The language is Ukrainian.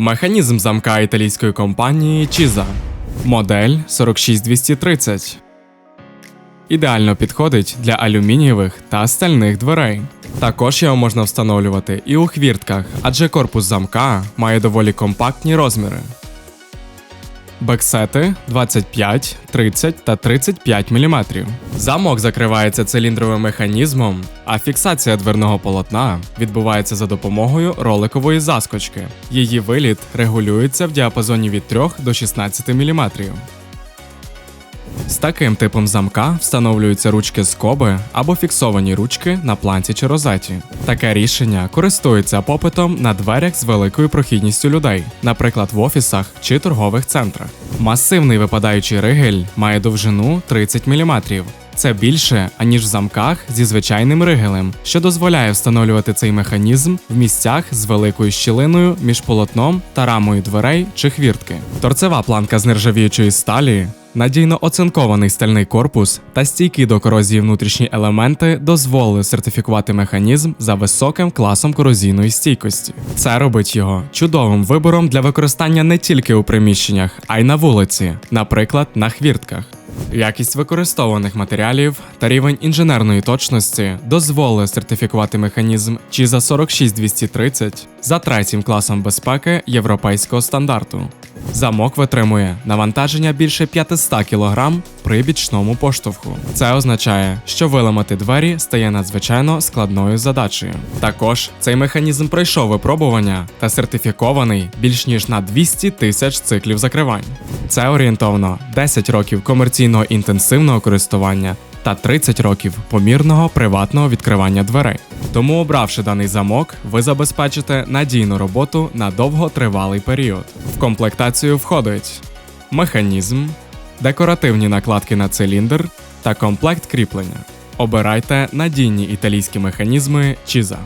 Механізм замка італійської компанії Чіза. Модель 46230. Ідеально підходить для алюмінієвих та стальних дверей. Також його можна встановлювати і у хвіртках, адже корпус замка має доволі компактні розміри. Бексети 25, 30 та 35 мм. Замок закривається циліндровим механізмом, а фіксація дверного полотна відбувається за допомогою роликової заскочки. Її виліт регулюється в діапазоні від 3 до 16 мм. З таким типом замка встановлюються ручки скоби або фіксовані ручки на планці чи розеті. Таке рішення користується попитом на дверях з великою прохідністю людей, наприклад, в офісах чи торгових центрах. Масивний випадаючий ригель має довжину 30 мм. Це більше, аніж в замках зі звичайним ригелем, що дозволяє встановлювати цей механізм в місцях з великою щілиною між полотном та рамою дверей чи хвіртки. Торцева планка з нержавіючої сталі Надійно оцинкований стальний корпус та стійкі до корозії внутрішні елементи дозволили сертифікувати механізм за високим класом корозійної стійкості. Це робить його чудовим вибором для використання не тільки у приміщеннях, а й на вулиці, наприклад, на хвіртках. Якість використовуваних матеріалів та рівень інженерної точності дозволили сертифікувати механізм ЧІЗа 46230 за третім класом безпеки європейського стандарту. Замок витримує навантаження більше 500 кг при бічному поштовху. Це означає, що виламати двері стає надзвичайно складною задачею. Також цей механізм пройшов випробування та сертифікований більш ніж на 200 тисяч циклів закривань. Це орієнтовно 10 років комерційного інтенсивного користування та 30 років помірного приватного відкривання дверей. Тому, обравши даний замок, ви забезпечите надійну роботу на довготривалий період. В комплектацію входить механізм, декоративні накладки на циліндр та комплект кріплення. Обирайте надійні італійські механізми Чіза.